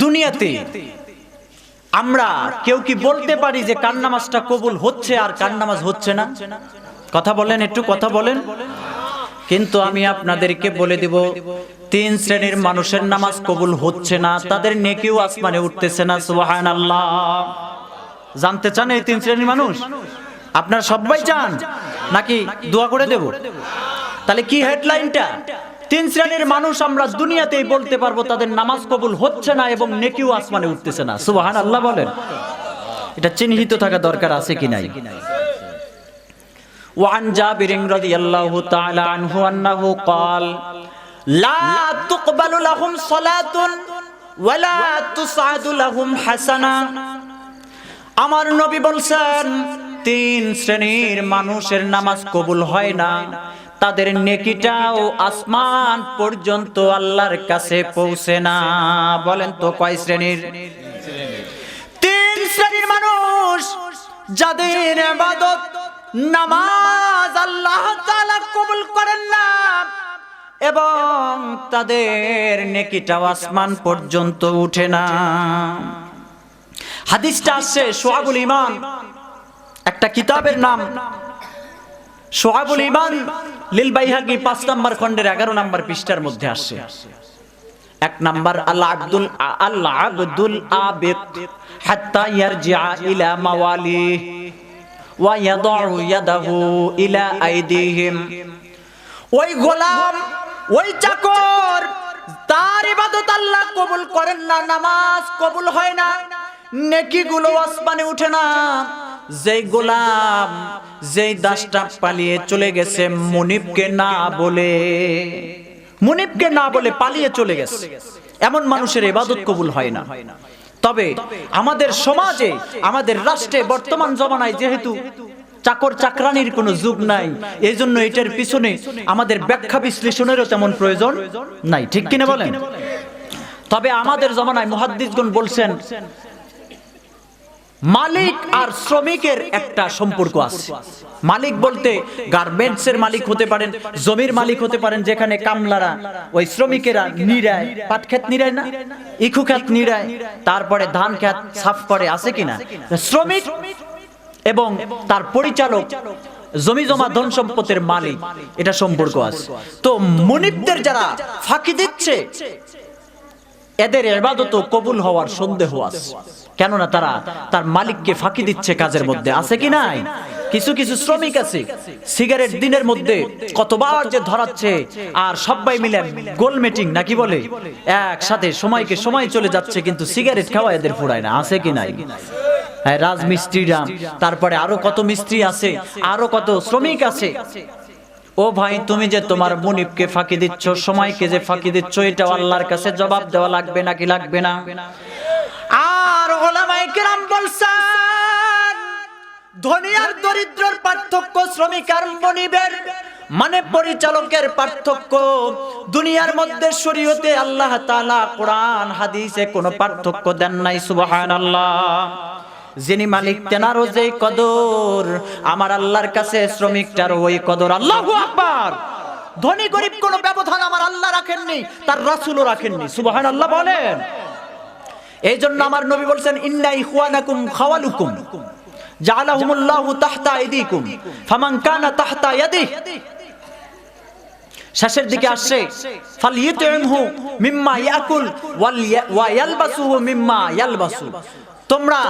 দুনিয়াতে আমরা কেউ কি বলতে পারি যে কার নামাজটা কবুল হচ্ছে আর কার নামাজ হচ্ছে না? কথা বলেন, একটু কথা বলেন। কিন্তু আমি আপনাদেরকে বলে দিব, তিন শ্রেণির মানুষের নামাজ কবুল হচ্ছে না, তাদের নেকিও আসমানে উঠতেছে না সুবাহান আল্লাহ জানতে চান এই তিন শ্রেণির মানুষ? আপনারা সবাই চান? নাকি দোয়া করে দেব? তাহলে কি হেডলাইনটা তিন শ্রেণীর মানুষ আমরা দুনিয়াতেই বলতে পারবো তাদের নামাজ কবুল হচ্ছে না এবং নেকিও আসমানে উঠতেছে না সুবাহান আল্লাহ বলেন এটা চিহ্নিত থাকা দরকার আছে কি নাই وعن جابر رضي الله تعالى عنه أنه قال لا تقبل لهم صلاة ولا تسعد لهم حسنة আমার নবী বলছেন তিন শ্রেণীর মানুষের নামাজ কবুল হয় না তাদের নেকিটাও আসমান পর্যন্ত আল্লাহর কাছে পৌঁছে না। বলেন তো কয় শ্রেণির? তিন শ্রেণির মানুষ যাদের ইবাদত নামাজ আল্লাহ তাআলা কবুল করেন না এবং তাদের নেকিটাও আসমান পর্যন্ত উঠে না। হাদিসটা আসছে সোহাবুল ইমান, একটা কিতাবের নাম সোহাবুল ইমান লিল বাইহাকি পাঁচ নম্বর খন্ডের এগারো নম্বর পৃষ্ঠার মধ্যে আসছে এক নাম্বার আল্লাহ আব্দুল আল্লাহ আব্দুল আবিদ, হাত্তা ইয়ারজিআ ইলা মাওয়ালি ওয়া ইয়াদউ ইয়াদাহু ইলা আইদিহিম। ওই গোলাম, ওই চাকর, তার ইবাদত আল্লাহ কবুল করেন না, নামাজ কবুল হয় না, নেকিগুলো আসমানে উঠে না। যেই গোলাম, যেই দাসটা পালিয়ে চলে গেছে, মুনিবকে না বলে, মুনিবকে না বলে পালিয়ে চলে গেছে। এমন মানুষের ইবাদত কবুল হয় না। তবে আমাদের সমাজে, আমাদের রাষ্ট্রে বর্তমান জমানায় যেহেতু চাকর চাকরানির কোনো যুগ নাই এই জন্য এটার পিছনে আমাদের ব্যাখ্যা বিশ্লেষণেরও তেমন প্রয়োজন নাই। ঠিক কিনা বলেন? তবে আমাদের জমানায় মুহাদ্দিসগণ বলছেন মালিক আর শ্রমিকের একটা সম্পর্ক আছে। মালিক বলতে গার্মেন্টস এর মালিক হতে পারেন, জমির মালিক হতে পারেন, যেখানে কামলারা, ওই শ্রমিকেরা নিরায়, পাট ক্ষেত নিরায় না, ইখু ক্ষেত নিরায়, তারপরে ধান ক্ষেত সাফ করে, আছে কিনা শ্রমিক এবং তার পরিচালক, জমি জমা ধন সম্পদের মালিক, এটা সম্পর্ক আছে। তো মনিবদের যারা ফাঁকি দিচ্ছে এদের এবাদত কবুল হওয়ার সন্দেহ আছে। কেননা তারা তার মালিককে ফাঁকি দিচ্ছে কাজের মধ্যে। আছে কি নাই? কিছু কিছু শ্রমিক আছে সিগারেট দিনের মধ্যে কতবার যে ধরাচ্ছে আর সবাই মিলে গোল মিটিং নাকি বলে? একসাথে সময়কে সময় চলে যাচ্ছে কিন্তু সিগারেট খাওয়া এদের ফুরায় না। আছে কি নাই? হ্যাঁ, রাজমিস্ত্রিরা তারপরে আরও কত মিস্ত্রি আছে আরও কত শ্রমিক আছে। ও ভাই, তুমি যে তোমার মুনিবকে ফাঁকি দিচ্ছ, সময়কে যে ফাঁকি দিচ্ছ এটা আল্লাহর কাছে জবাব দেওয়া লাগবে নাকি লাগবে না? আর ওলামায়ে কেরাম বলছেন ধনী আর দরিদ্রর পার্থক্য শ্রমিক আর মনিবের। মানে পরিচালকের পার্থক্য, দুনিয়ার মধ্যে শরীয়তে আল্লাহ তাআলা কোরআন, হাদিসে কোনো পার্থক্য দেন নাই, সুবহানাল্লাহ। যিনি মালিক তেনারও যে কদর, আমার আল্লাহর কাছে শ্রমিকটার ওই কদর। আল্লাহু আকবার! ধনী গরিব কোনো ব্যবধান আমার আল্লাহ রাখেননি, তার রাসূলও রাখেননি। সুবহানাল্লাহ বলেন। এই জন্য আমার নবী বলছেন, ইন্না ইখওয়ানাকুম খাওয়ালুকুম, জাআলাহুমুল্লাহু তাহতা আইদিকুম, ফামান তাহতা ইয়াদিহি। শেষের দিকে আসছে মিম্মা ইয়াকুল ওয়াল ওয়া, ইয়ালবাসুহু মিম্মা ইয়ালবাসু। তোমরা,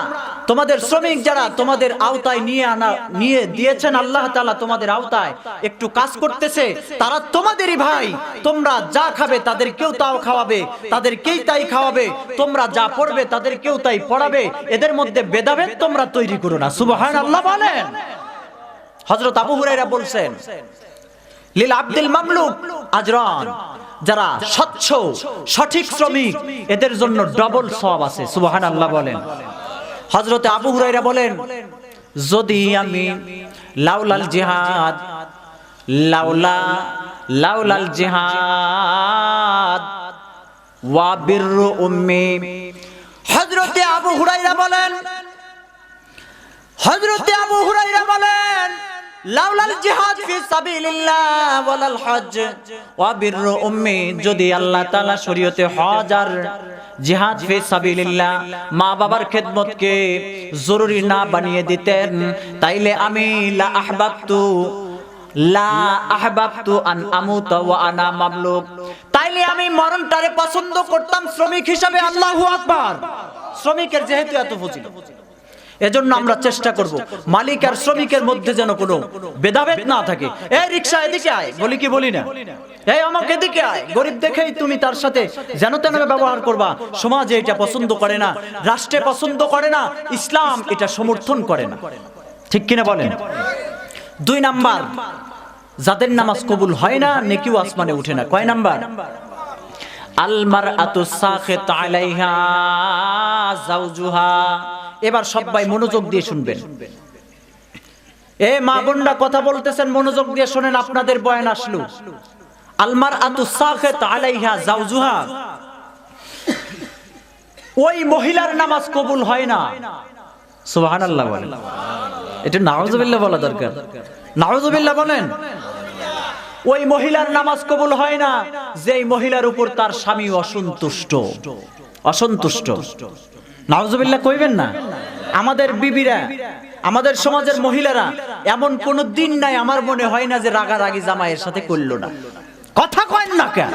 তোমাদের শ্রমিক যারা তোমাদের আওতায় নিয়ে আনা, নিয়ে দিয়েছেন আল্লাহ তাআলা তোমাদের আওতায় একটু কাজ করতেছে, তারা তোমাদেরই ভাই। তোমরা যা খাবে তাদের কেউ তাও খাওয়াবে, তাদেরকেই তাই খাওয়াবে। তোমরা যা পড়বে তাদের কেউ তাই পড়াবে। এদের মধ্যে ভেদাভেদ তোমরা তৈরি করো না। সুবহানাল্লাহ বলেন। হযরত আবু হুরায়রা বলছেন, লীল আব্দুল মামলুক আজরান, যারা স্বচ্ছ, সঠিক শ্রমিক, এদের জন্য ডবল সব আছে। সুবাহান আল্লাহ বলেন। হযরতে আবু হুরাইরা বলেন, যদি আমি লাউলাল জিহাদ, লাউলা, লাউলাল জিহাদ, ওয়া বিররু উম্মি, হযরতে আবু হুরাইরা বলেন, হযরতে আবু হুরাইরা বলেন লাউলাল জিহাদ ফি সাবিলিল্লাহ ওয়ালাল হজ ওয়া বিররু উম্মি, যদি আল্লাহ তাআলা শরীয়তে হজ আর জিহাদ ফি সাবিলিল্লাহ মা বাবার খেদমতকে জরুরি না বানিয়ে দিতেন, তাইলে আমি লা আহবাবতু লা আহবাবতু আন আমুতা ওয়া আনা মামলুক তাইলে আমি মরণটারে পছন্দ করতাম শ্রমিক হিসাবে, আল্লাহু আকবার। শ্রমিকের যেহেতু এত ফজিলত। এজন্য আমরা চেষ্টা করব। মালিক আর শ্রমিকের মধ্যে যেন কোনো ভেদাভেদ না থাকে। এই রিক্সা, এদিকে আয়। বলি কি, বলি না? এই এদিকে আয়। গরিব দেখেই তুমি তার সাথে যেন তেন ব্যবহার করবা। সমাজে এটা পছন্দ করে না, রাষ্ট্রে পছন্দ করে না, ইসলাম এটা সমর্থন করে না। ঠিক কিনা বলেন? দুই নাম্বার, যাদের নামাজ কবুল হয় না, নেকিও আসমানে উঠে না। কয় নাম্বার? আলমার আতু সাখিত আলাইহা জাওজুহা। এবার সবাই মনোযোগ দিয়ে শুনবেন। এ মা বোনরা কথা বলতেছেন মনোযোগ দিয়ে শুনেন আপনাদের বয়ান আসলো। আলমার আতু সাখিত আলাইহা জাওজুহা ওই মহিলার নামাজ কবুল হয় না। সুবহানাল্লাহ বলেন। এটা নাউজুবিল্লাহ বলা দরকার। নাউজুবিল্লাহ বলেন। ওই মহিলার নামাজ কবুল হয় না যেই মহিলার উপর তার স্বামী অসন্তুষ্ট। অসন্তুষ্ট। নাউজুবিল্লাহ কইবেন না? আমাদের বিবিরা আমাদের সমাজের মহিলারা এমন কোন দিন নাই আমার মনে হয় না যে রাগারাগি জামাইয়ের সাথে করল না। কথা কয়েন না কেন?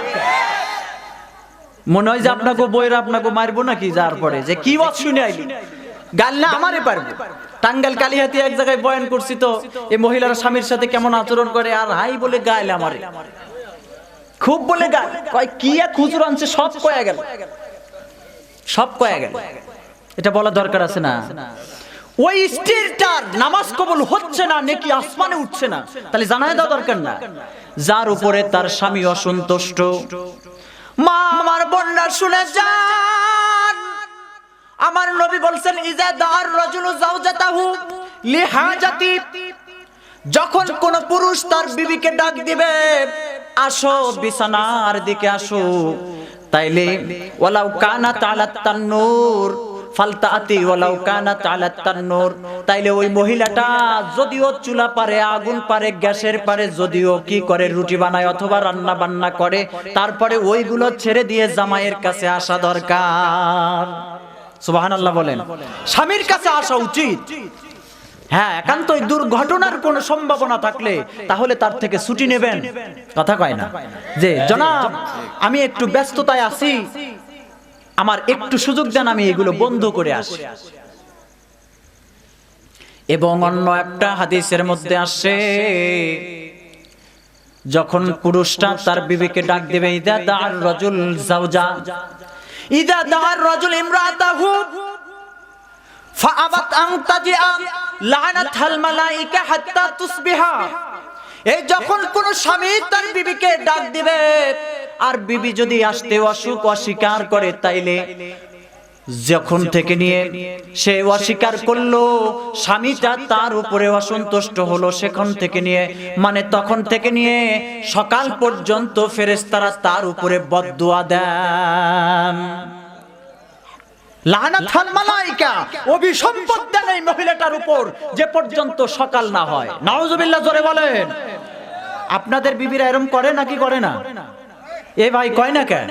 মনে হয় যে আপনাকে বইয়ের আপনাকে মারবো নাকি যার পরে? যে কি বাত শুনে আইলি? গাল না আমারে পারব? টাঙ্গাল কালিহাতি এক জায়গায় বয়ান করছি তো এই মহিলারা স্বামীর সাথে কেমন আচরণ করে? আর হাই বলে গাইল আমারে খুব বলে গাল কয় কি এক হুজুর আনছে সব কয়া গেল। সব কয়া গেল। এটা বলা দরকার আছে না। ওই স্ত্রীটার নামাজ কবুল হচ্ছে না, নাকি আসমানে উঠছে না। তাহলে জানাই দেওয়া দরকার না। যার উপরে তার স্বামী অসন্তুষ্ট। মা আমার বন্যা শুনে যান। আমার নবী বলছেন, ইজা দার রাজুলু জাওজাতাহু লিহাজাতি। যখন কোন পুরুষ তার বিবিকে ডাক দিবে, আসো বিছানার দিকে আসো। তাইলে, ওয়ালাউ কানা তালাত তান্নুর। ফালতাআতি ওয়ালাউ কানা তান্নুর। তাইলে ওই মহিলাটা যদিও চুলা পারে, আগুন পারে, গ্যাসের পারে, যদিও কি করে, রুটি বানায় অথবা রান্না বান্না করে, তারপরে ওইগুলো ছেড়ে দিয়ে জামাইয়ের কাছে আসা দরকার। সুবহানাল্লাহ বলেন, স্বামীর কাছে আসা উচিত। হ্যাঁ একান্তই দুর্ঘটনার কোনো সম্ভাবনা থাকলে তাহলে তার থেকে ছুটি নেবেন। কথা কয় না? যে, জনাব, আমি একটু ব্যস্ততায় আছি। আমার একটু সুযোগ দেন আমি এগুলো বন্ধ করে আসি। এবং অন্য একটা হাদিসের মধ্যে আসে যখন পুরুষটা তার বিবেকে ডাক দেবে ইদা দার রজুল জাওজা ইদা দার রজুল ইমরাতাহু। ফাআবাত আন তাজিআ। লানাতহাল মালাইকা হাত্তা তুসবিহা। এই যখন কোন স্বামী তার বিবিকে ডাক দিবে, আর বিবি যদি আসতে অসুখ অস্বীকার করে তাইলে, যখন থেকে নিয়ে সে অস্বীকার করল, স্বামীটা তার উপরে অসন্তুষ্ট হলো সেখান থেকে নিয়ে। মানে তখন থেকে নিয়ে সকাল পর্যন্ত ফেরেস্তারা তার উপরে বদদুয়া দেন। উপর, যে পর্যন্ত সকাল না হয়। জোরে বলেন। আপনাদের বিবিরা এরম করে নাকি করে না? এ ভাই কয় না কেন?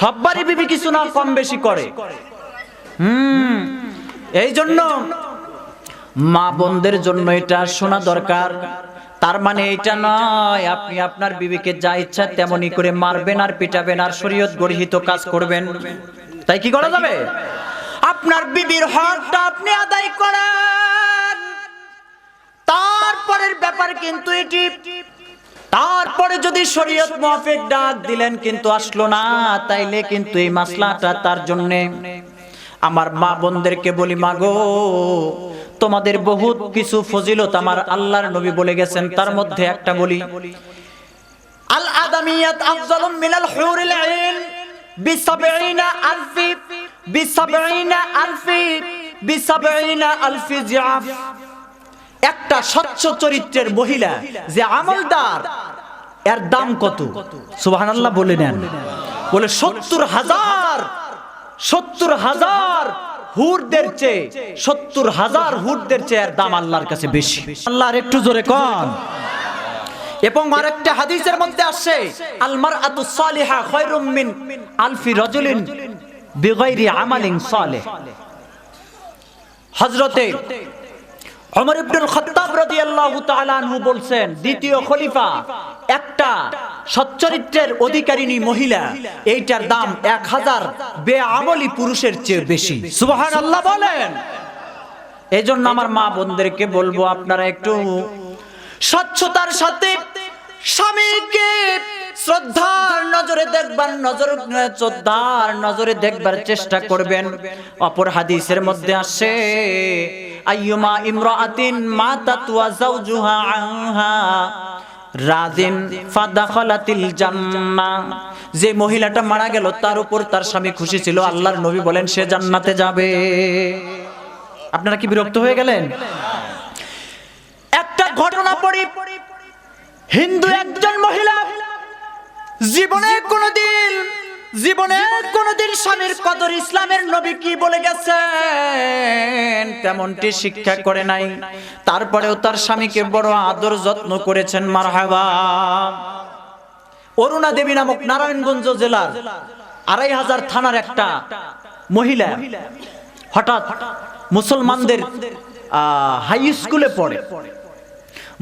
সববারই বিবি কিছু না, কম বেশি করে। হুম, এই জন্য মা বোনদের জন্য এটা শোনা দরকার। তার মানে এটা নয়, আপনি আপনার বিবিকে যা ইচ্ছা তেমনি করে মারবেন আর পিটাবেন আর শরীয়ত গর্হিত কাজ করবেন। তাই কি করা যাবে? আপনার বিবির হকটা আপনি আদায় করেন। তারপরের ব্যাপার কিন্তু এটি। তারপরে যদি শরীয়ত মুআফিক ডাক দিলেন কিন্তু আসলো না, তাইলে কিন্তু এই মাসলাটা তার জন্য। আমার মা বোনদেরকে বলি, মাগো, তোমাদের বহুত কিছু ফজিলত আমার আল্লাহর নবী বলে গেছেন, তার মধ্যে একটা বলি আল আদামিয়াত আফজালুম মিনাল হুরিল আইন বিসাবঈনা আলফি বিসাবঈনা আলফি বিসাবঈনা আলফি জিআফ একটা স্বচ্ছ চরিত্রের মহিলা যে আমলদার, এর দাম কত? সুবহানাল্লাহ বলে নেন। বলে সত্তর হাজার সত্তর হাজার হুরদের চেয়ে, সত্তর হাজার হুরদের চেয়ে এর দাম আল্লাহর কাছে বেশি। আল্লাহর একটু জোরে কন। এবং আরেকটা হাদিসের মধ্যে আসছে আলমার আতু সালিহা খয়রুম মিন আলফি রজুলিন বিগাইরি আমালিন সালেহ। হযরতে ওমর ইবনুল খাত্তাব রাদিয়াল্লাহু তাআলা আনহু বলছেন, দ্বিতীয় খলিফা একটা সচ্চরিত্রের অধিকারিণী মহিলা, এইটার দাম এক হাজার বেআমলি পুরুষের চেয়ে বেশি। সুবহানাল্লাহ বলেন। এই জন্য আমার মা বোনদেরকে বলব, আপনারা একটু স্বচ্ছতার সাথে স্বামীকে শ্রদ্ধার নজরে দেখবার, নজর, শ্রদ্ধার নজরে দেখবার চেষ্টা করবেন। অপর হাদিসের মধ্যে আসে, আইয়ুমা ইমরাআতিন মাতাত ওয়া যাওজুহা আনহা রাদিন ফাদাখালাতিল জান্নাহ। যে মহিলাটা মারা গেল, তার উপর তার স্বামী খুশি ছিল। আল্লাহর নবী বলেন, সে জান্নাতে যাবে। আপনারা কি বিরক্ত হয়ে গেলেন একটা ঘটনা পড়ি হিন্দু একজন মহিলা। জীবনে কোনোদিন জীবনে কোনোদিন স্বামীর কদর ইসলামের নবী কি বলে গেছেন? তেমনটি শিক্ষা করে নাই। তারপরেও তার স্বামীকে বড় আদর যত্ন করেছেন মারহাবা। অরুণা দেবী নামক নারায়ণগঞ্জ জেলার আড়াই হাজার থানার একটা মহিলা হঠাৎ মুসলমানদের আহ, হাই স্কুলে পড়ে।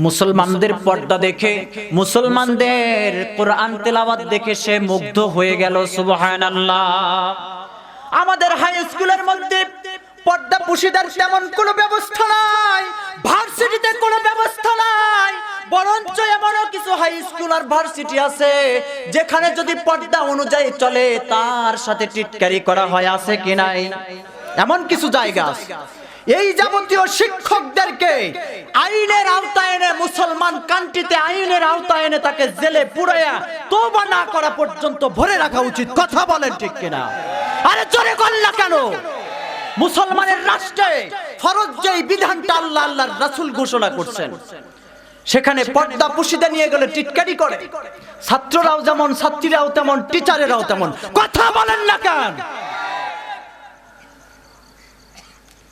মুসলমানদের পর্দা দেখে, মুসলমানদের কোরআন তেলাওয়াত দেখে সে মুগ্ধ হয়ে গেল, সুবহানাল্লাহ। আমাদের হাই স্কুলের মধ্যে পর্দা পুশিদার তেমন কোনো ব্যবস্থা নাই ভার্সিটিতে কোনো ব্যবস্থা নাই, বরঞ্চ এমনও কিছু হাই স্কুল আর ভার্সিটি আছে, যেখানে যদি পর্দা অনুযায়ী চলে, তার সাথে টিটকারি করা হয়, আছে কি নাই? এমন কিছু জায়গা আছে। এই যাবতীয় শিক্ষকদেরকে আইনের আওতায় এনে মুসলমান কান্ট্রিতে আইনের আওতায় এনে তাকে জেলে পুরাইয়া তোবা না করা পর্যন্ত ভরে রাখা উচিত। কথা বলেন ঠিক কিনা? আরে চলে করলা কেন? মুসলমানের রাষ্ট্রে ফরজ যেই বিধানটা আল্লাহ আল্লাহর রাসূল ঘোষণা করছেন, সেখানে পর্দা পুশিদা নিয়ে গেলে টিটকারি করে। ছাত্ররাও যেমন, ছাত্রীরাও তেমন, টিচারেরাও তেমন। কথা বলেন না কেন?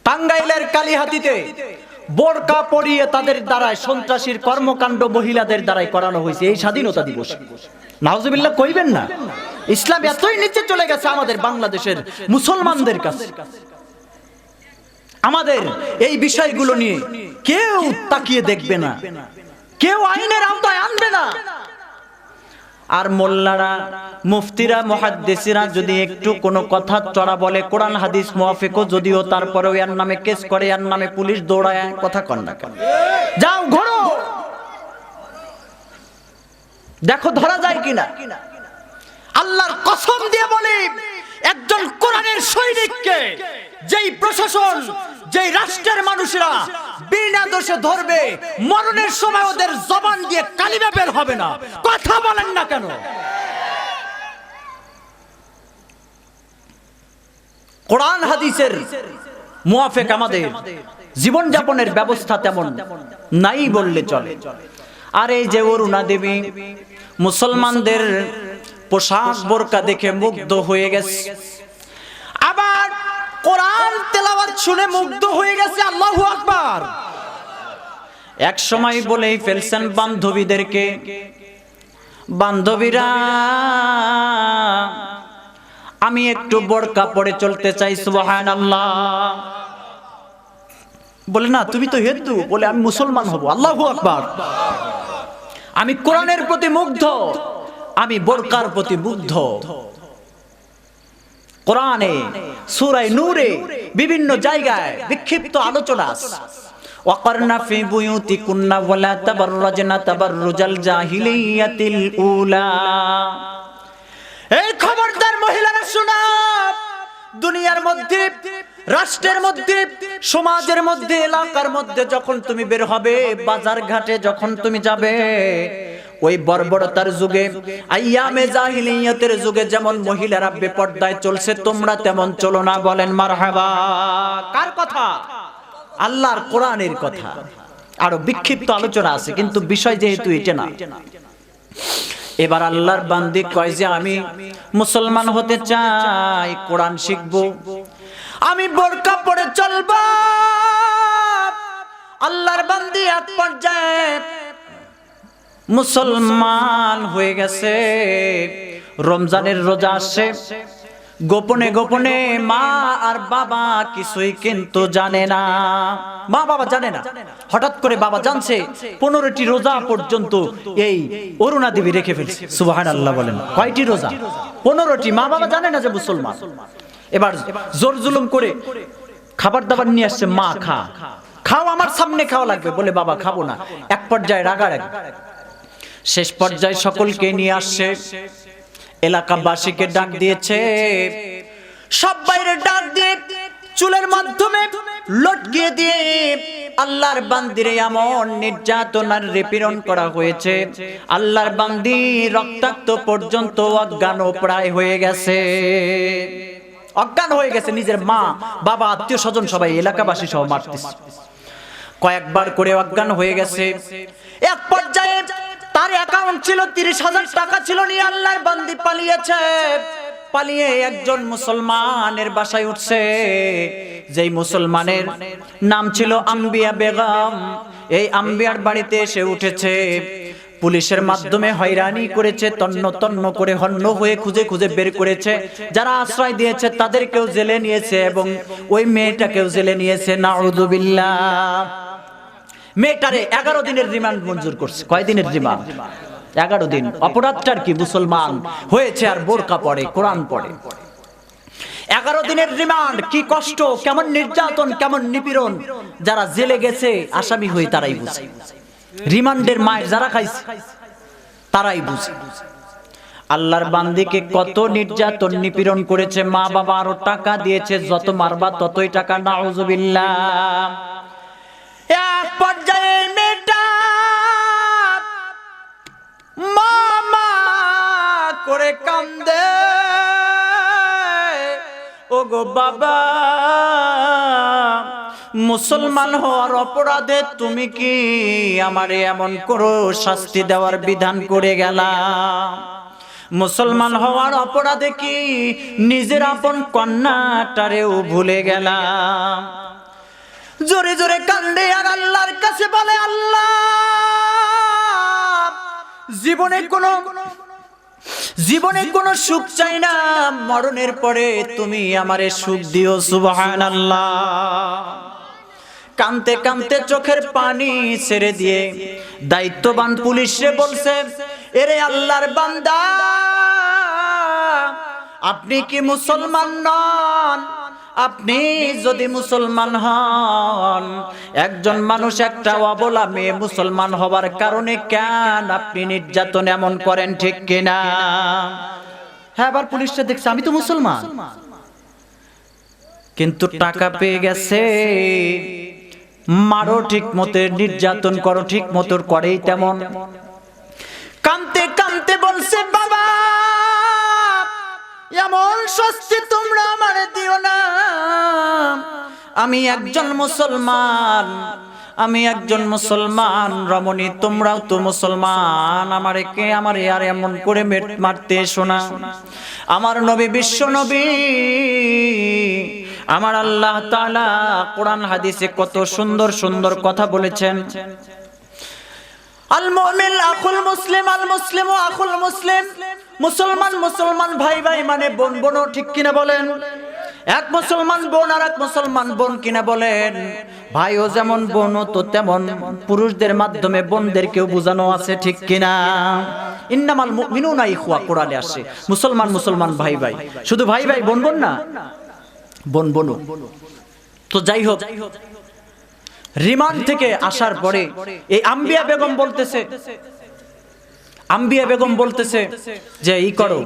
টাঙ্গাইলের কালীহাতিতে বোরকা পরিয়ে তাদের দ্বারাই সন্ত্রাসীর কর্মকাণ্ড মহিলাদের দ্বারাই করানো হয়েছে। এই স্বাধীনতা দিবস। নাউজুবিল্লাহ, কইবেন না? ইসলাম এতই নিচে চলে গেছে আমাদের বাংলাদেশের মুসলমানদের কাছে। আমাদের এই বিষয়গুলো নিয়ে কেউ তাকিয়ে দেখবে না। কেউ আইনের আওতায় আনবে না। আর মোল্লারা, মুফতিরা মহাদ্দেশিরা যদি একটু কোনো কথা চড়া বলে, কোরআন, হাদিস মুয়াফিকও যদিও তারপরেও এর নামে কেস করে, এর নামে পুলিশ দৌড়ায় কথা কন না কেন? যাও ঘোরো দেখো, ধরা যায় কিনা? আল্লাহর কসম দিয়ে বলি, একজন কোরআনের সৈনিককে, যেই প্রশাসন যেই রাষ্ট্রের মানুষরা বিনা দোষে ধরবে, মরণের সময় ওদের জবান দিয়ে কালিমা বের হবে না। কথা বলেন না কেন? কোরআন, হাদিসের মুয়াফেক আমাদের জীবন যাপনের ব্যবস্থা তেমন নাই বললে চলে। আর এই যে অরুণা দেবী, মুসলমানদের পোশাক বোরকা দেখে মুগ্ধ হয়ে গেছে। কোরআন তেলাওয়াত শুনে মুগ্ধ হয়ে গেছে, আল্লাহু আকবার। এক সময় বলেই ফেলছেন বান্ধবীদেরকে, বান্ধবীরা, আমি একটু বোরকা পরে চলতে চাই, সুবহানাল্লাহ। বলে, না, তুমি তো হিন্দু। বলে, আমি মুসলমান হব। আল্লাহু আকবার। আমি কোরআনের প্রতি মুগ্ধ, আমি বোরকার প্রতি মুগ্ধ। কোরআনে সূরায় নূরে বিভিন্ন জায়গায় বিক্ষিপ্ত আলোচনা আছে وقرن في بيوتكن ولا تبرجن تبرج الجاهلية الأولى এই খবরদার মহিলারা শোনা দুনিয়ার মধ্যে রাষ্ট্রের মধ্যে সমাজের মধ্যে এলাকার মধ্যে যখন তুমি বের হবে বাজার ঘাটে যখন তুমি যাবে ওই বর্বরতার যুগে, আইয়ামে জাহিলিয়াতের যুগে যেমন মহিলারা বেপর্দায় চলছে, তোমরা তেমন চলো না, বলেন মারহাবা। কার কথা? আল্লাহর কোরআনের কথা। আরও বিক্ষিপ্ত আলোচনা আছে, কিন্তু বিষয় যেহেতু এটা না। এবার আল্লাহর বান্দি কয় যে, আমি মুসলমান হতে চাই, কোরআন শিখব। আমি বোরকা পরে চলব। আল্লাহর বান্দি এক পর্যায়ে মুসলমান হয়ে গেছে। রমজানের রোজা আসছে। গোপনে গোপনে মা আর বাবা কিছুই কিন্তু জানে না। মা বাবা জানে না। হঠাৎ করে বাবা জানছে, পনেরোটি রোজা পর্যন্ত এই অরুণা দেবী রেখে ফেলছে। সুবাহান আল্লাহ বলেন। কয়টি রোজা? পনেরোটি। মা বাবা জানে না যে মুসলমান। এবার জোর জুলুম করে খাবার দাবার নিয়ে আসছে, মা খা। খাও, আমার সামনে খাওয়া লাগবে। বলে বাবা, খাব না। এক পর্যায়ে রাগা রাগারাগি। শেষ পর্যায়ে সকলকে নিয়ে আসছে এলাকাবাসীকে ডাক দিয়েছে। সব বাইরে ডাক দিয়ে চুলের মাধ্যমে লটকিয়ে দিয়ে আল্লাহর বান্দিরে এমন নির্যাতনার রেপিরণ করা হয়েছে। আল্লাহর বান্দি রক্তাক্ত পর্যন্ত অজ্ঞান প্রায় হয়ে গেছে। অজ্ঞান হয়ে গেছে নিজের মা বাবা আত্মীয় স্বজন সবাই এলাকাবাসী সহ মারতেছে। কয়েকবার করে অজ্ঞান হয়ে গেছে। এক পর্যায়ে তার অ্যাকাউন্ট ছিল তিরিশ হাজার টাকা ছিল নিয়ে আল্লাহর বান্দি পালিয়েছে। পালিয়ে একজন মুসলমানের বাসায় উঠছে। যেই মুসলমানের নাম ছিল আম্বিয়া বেগম। এই আম্বিয়ার বাড়িতে এসে উঠেছে। পুলিশের মাধ্যমে হয়রানি করেছে, তন্ন তন্ন করে হন্য হয়ে খুঁজে খুঁজে বের করেছে। যারা আশ্রয় দিয়েছে, তাদেরকেও জেলে নিয়েছে এবং ওই মেয়েটাকেও জেলে নিয়েছে। নাউজুবিল্লাহ মেয়েটারে এগারো দিনের রিমান্ড মঞ্জুর করছে। কয় দিনের রিমান্ড? এগারো দিন। অপরাধটার কি মুসলমান হয়েছে আর বোরকা পড়ে কোরআন পড়ে এগারো দিনের রিমান্ড, কি কষ্ট, কেমন নির্যাতন, কেমন নিপীড়ন? যারা জেলে গেছে, আসামি হয়ে তারাই বুঝে। রিমান্ডের মায়ের যারা খাইছে, তারাই বুঝে। আল্লাহর বান্দিকে কত নির্যাতন, নিপীড়ন করেছে। মা বাবা আরও টাকা দিয়েছে, যত মারবা ততই টাকা এক করে কান্দে। ও গো বাবা, মুসলমান হওয়ার অপরাধে তুমি কি আমারে এমন করো শাস্তি দেওয়ার বিধান করে গেলা? মুসলমান হওয়ার অপরাধে কি নিজের আপন কন্যাটারেও ভুলে গেলাম জোরে জোরে কান্দে আর আল্লাহর কাছে বলে, আল্লাহ, জীবনে কোনো জীবনে কোনো সুখ চাই না। মরণের পরে তুমি আমারে সুখ দিও সুবহান আল্লাহ কানতে কানতে চোখের পানি ছেড়ে দিয়ে দায়িত্ববান পুলিশে বলছে, এরে আল্লাহর বান্দা, আপনি কি মুসলমান নন? আপনি যদি মুসলমান হন, একজন মানুষ একটা অবলা মেয়ে মুসলমান হবার কারণে কেন আপনি নির্যাতন এমন করেন, ঠিক কিনা? হ্যাঁ আবার পুলিশটা দেখছে, আমি তো মুসলমান। কিন্তু টাকা পেয়ে গেছে। মারো ঠিক মতো, নির্যাতন করো ঠিক মতো, করেই তেমন। কানতে কানতে বলছে এমন স্বস্তি তোমরা আমার দিও না। আমি একজন মুসলমান, আমি একজন মুসলমান, রমণী, তোমরাও তো মুসলমান। আমার কে আমার আর এমন করে মেট মারতে শোনা আমার নবী, বিশ্ব নবী, আমার আল্লাহ তাআলা কোরআন, হাদিসে কত সুন্দর সুন্দর কথা বলেছেন। আল মুমিন মুসলিম আল মুসলিম আখুল মুসলিম। মুসলমান মুসলমান ভাই ভাই মানে বোন বোন ঠিক কিনা বলেন? এক মুসলমান বোন আর এক মুসলমান বোন কিনা বলেন? ভাইও যেমন বোন তো তেমন। পুরুষদের মাধ্যমে বোনদেরকেও বোঝানো আছে ঠিক কিনা? ইন্নামাল মুমিনুনা ইখওয়া, কোরআনে আসে। মুসলমান মুসলমান ভাই ভাই। শুধু ভাই ভাই, বোন বোন না? বোন বোন তো যাই হোক রিমান্ড থেকে আসার পরে এই আম্বিয়া বেগম বলতেছে, আম্বিয়া বেগম বলতেছে যে ই করো,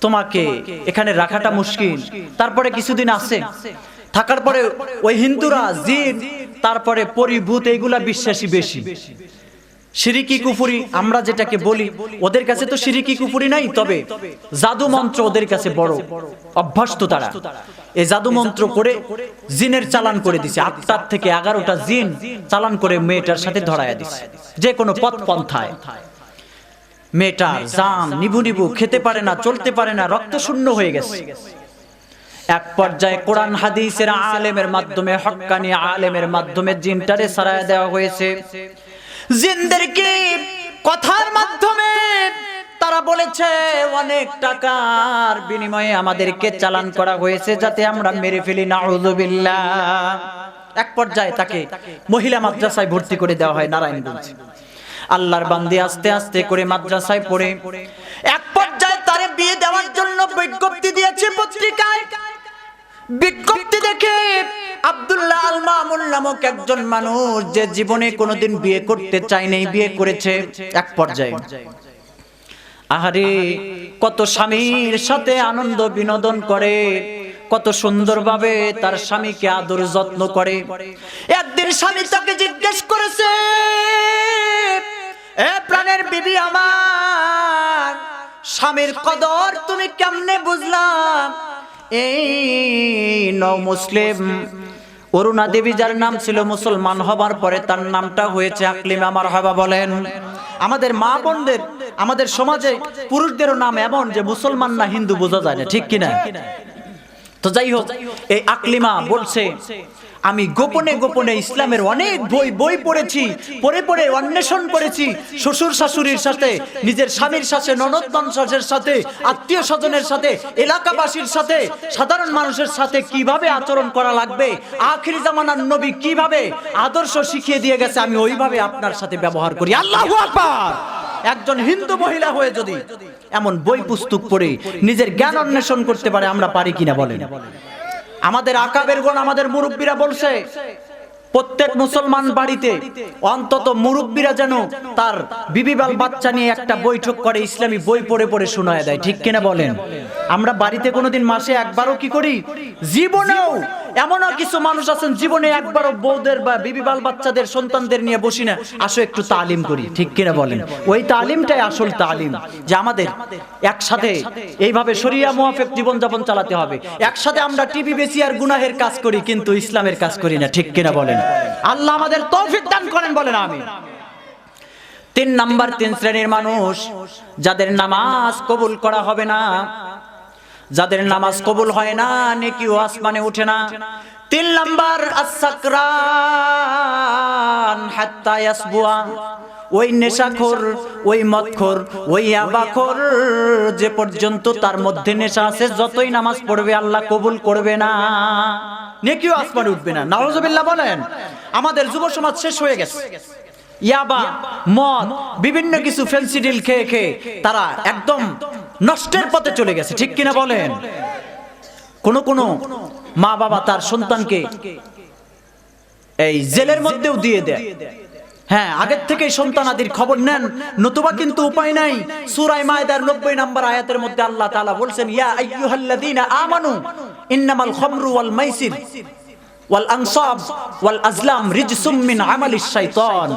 তোমাকে এখানে রাখাটা মুশকিল। তারপরে কিছুদিন আছে, থাকার পরে ওই হিন্দুরা, জিন, তারপরে পরিভূত, এইগুলা বিশ্বাসী বেশি। সিরিকি কুফুরি আমরা যেটাকে বলি ওদের কাছে তো সিরিকি কুফুরি নাই তবে জাদু মন্ত্র ওদের কাছে বড় অভ্যস্ত তারা। এই জাদু মন্ত্র করে জিনের চালান করে দিছে আটটার থেকে এগারোটা জিন চালান করে মেয়েটার সাথে ধরায়া দিছে। যে কোনো পথ পন্থায় মেয়েটার জাম নিবু নিবু খেতে পারে না চলতে পারে না রক্ত শূন্য হয়ে গেছে। এক পর্যায়ে কোরআন হাদিসের আলেমের মাধ্যমে হক্কানি আলেমের মাধ্যমে জিনটারে সারায় দেওয়া হয়েছে। জিনদেরকে কথার মাধ্যমে তারা বলেছে, অনেক টাকার বিনিময়ে আমাদেরকে চালান করা হয়েছে যাতে আমরা মেরে ফেলি নাউযুবিল্লাহ এক পর্যায়ে তাকে মহিলা মাদ্রাসায় ভর্তি করে দেওয়া হয় নারায়ণগঞ্জ। আল্লাহর বান্দি আস্তে আস্তে করে মাদ্রাসায় পড়ে। এক পর্যায়ে তারে বিয়ে দেওয়ার জন্য বিজ্ঞপ্তি দিয়েছে পত্রিকায়। বিজ্ঞপ্তি মামুন নামক একজন মানুষ যে জীবনে কোনোদিন বিয়ে করতে চায়নি বিয়ে করেছে এক পর্যায়ে। আহারে, কত স্বামীর সাথে আনন্দ বিনোদন করে, কত সুন্দরভাবে তার স্বামীকে আদর যত্ন করে। একদিন স্বামী তাকে জিজ্ঞেস করেছে, এ প্রাণের বিবি আমার, স্বামীর কদর তুমি কেমনে বুঝলাম? এই নও মুসলিম অরুণা দেবী যার নাম ছিল মুসলমান হবার পরে তার নামটা হয়েছে আকলিম আমার হবা বলেন। আমাদের মা বোনদের, আমাদের সমাজে পুরুষদেরও নাম এমন যে মুসলমান না হিন্দু বোঝা যায় না, ঠিক কিনা? তো যাই হোক, এই আকলিমা বলছে, আমি গোপনে গোপনে ইসলামের অনেক বই বই পড়েছি, পড়ে পড়ে অন্বেষণ করেছি, শ্বশুর শাশুড়ির সাথে, নিজের স্বামীর সাথে, ননদ ননসের সাথে, আত্মীয় স্বজনের সাথে, এলাকাবাসীর সাথে, সাধারণ মানুষের সাথে কীভাবে আচরণ করা লাগবে, আখিরি জামানার নবী কীভাবে আদর্শ শিখিয়ে দিয়ে গেছে, আমি ওইভাবে আপনার সাথে ব্যবহার করি। আল্লাহ আকবার! একজন হিন্দু মহিলা হয়ে যদি এমন বই পুস্তক পড়ে, নিজের জ্ঞান অন্বেষণ করতে পারে, আমরা পারি কিনা বলেন? আমাদের আকাবের গণ আমাদের মুরব্বীরা বলছে, প্রত্যেক মুসলমান বাড়িতে অন্তত মুরব্বীরা যেন তার বিবিবাল বাচ্চা নিয়ে একটা বৈঠক করে, ইসলামী বই পড়ে পড়ে শোনায় দেয়, ঠিক কিনা বলেন? আমরা বাড়িতে কোনোদিন মাসে একবারও কি করি? জীবনেও এমনও কিছু মানুষ আছেন জীবনে একবারও বউদের বা বিবিবাল বাচ্চাদের সন্তানদের নিয়ে বসি না। আসো একটু তালিম করি, ঠিক কিনা বলেন? ওই তালিমটাই আসল তালিম যে আমাদের একসাথে এইভাবে শরিয়া মুআফিক জীবনযাপন চালাতে হবে। একসাথে আমরা টিভি বেশি আর গুনাহের কাজ করি, কিন্তু ইসলামের কাজ করি না, ঠিক কিনা বলেন? আল্লাহ আমাদের তৌফিক দান করেন বলেন আমি তিন নাম্বার, তিন শ্রেণির মানুষ, যাদের নামাজ কবুল করা হবে না যাদের নামাজ কবুল হয় না নেকিও আসমানে উঠে না। তিন নাম্বার আসাকরান হাত্তা ইয়াসবুয়া। ওই নেশাখোর, ওই মদখোর, ওই আবাখোর, যে পর্যন্ত তার মধ্যে নেশা আছে, যতই নামাজ পড়বে, আল্লাহ কবুল করবে না। নেকিও আসমানে উঠবে না। নাউজুবিল্লাহ বলেন, আমাদের যুব সমাজ শেষ হয়ে গেছে। ইয়াবা, মদ, বিভিন্ন কিছু ফেন্সিডিল খেয়ে খেয়ে তারা একদম নষ্টের পথে চলে গেছে, ঠিক কিনা বলেন? কোন কোন মা বাবা তার সন্তানকে এই জেলের মধ্যেও দিয়ে দেয়। হ্যাঁ আগের থেকে সন্তান আদির খবর নেন। নতুবা কিন্তু উপায় নাই। সূরা মায়দার 90 নম্বর আয়াতের মধ্যে আল্লাহ তাআলা বলছেন, ইয়া আইয়ুহাল্লাযীনা আমানু, ইন্নামাল খামরু ওয়াল মাইসির ওয়াল আনসাব ওয়াল আজলাম রিজসুম মিন আমালিশ শাইতান।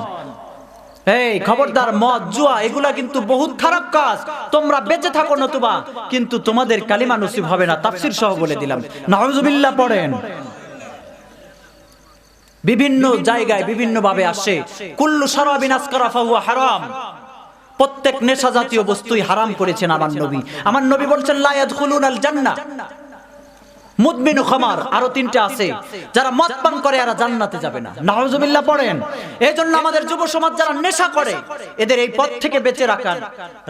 এই খবরদার মদ, জুয়া, এগুলা কিন্তু বহুত খারাপ কাজ। তোমরা বেঁচে থাকো নতুবা, কিন্তু তোমাদের কালিমা নসিব হবে না, তাফসীর সহ বলে দিলাম। নাউজুবিল্লাহ পড়েন। বিভিন্ন জায়গায় বিভিন্ন ভাবে আসে, কুল্লু সারাবিন আসকারা ফাহুয়া হারাম। প্রত্যেক নেশা জাতীয় বস্তুই হারাম করেছেন আমার নবী। আমার নবী বলছেন, লা আল জান্নাহ। মুদমিনু খামার, আরও তিনটা আছে। যারা মদ পান করে এরা জান্নাতে যাবে না। নাউজুবিল্লাহ পড়েন। এই জন্য আমাদের যুব সমাজ যারা নেশা করে, এদের এই পথ থেকে বেঁচে রাখার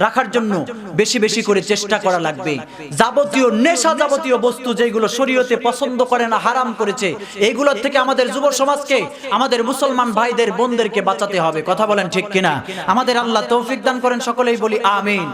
রাখার জন্য বেশি বেশি করে চেষ্টা করা লাগবে। যাবতীয় নেশা যাবতীয় বস্তু যেগুলো শরীয়তে পছন্দ করে না, হারাম করেছে এইগুলোর থেকে আমাদের যুব সমাজকে, আমাদের মুসলমান ভাইদের, বোনদেরকে বাঁচাতে হবে। কথা বলেন ঠিক কিনা? আমাদের আল্লাহ তৌফিক দান করেন, সকলেই বলি আমিন।